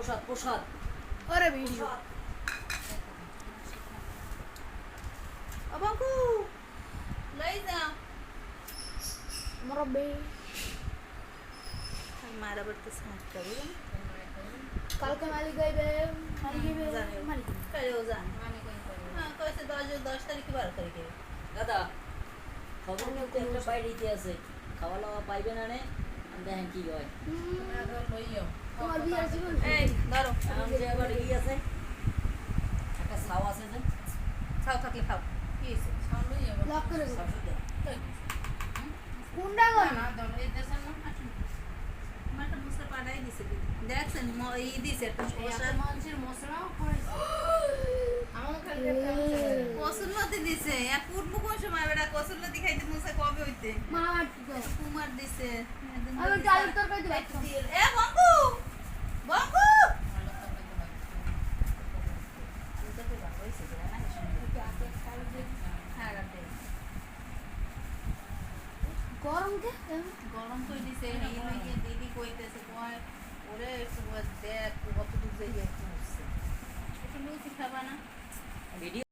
প্রসাদ প্রসাদ। ওরে ভিডিও। অবাকু লই যা মুরব্বি। মার আবার তো স্মার্ট করবে কালকে মালিক গাইবে মালিক গাইবে জানি। মালিক কালেও জান। হ্যাঁ কইছে দশ দশ তারিখে বারো তারিখে। দাদা খবর কিন্তু একটা বাইরে দিতে আছে। খাওয়া দাওয়া পাইবে না নে? দেখেন কি হয়। জীবন এই ধরো। এখন যে আবার ই আছে একটা ছাও আছে যে? খাও থাকলে খাও। কি হয়েছে? লক করে দাও। সবজি দেয়। কোনটা গো? মাটা মশলা পাঠাই দিছে দেখছেন ই দিছে একটু মশলা কসুর মধ্যে দিছে। এক পূর্ব কোন সময়? বেটা কসুর খাইতে মুসা কবে হইতে? মা কুমার দিছে। তরকারি দেব এ বঙ্কু গরম কে গরম করে দিছে এই দিদি কইতেছে কয় ওরে দেখ কত দূর যাইয়ে একটু লুচি খাবা না? ভিডিও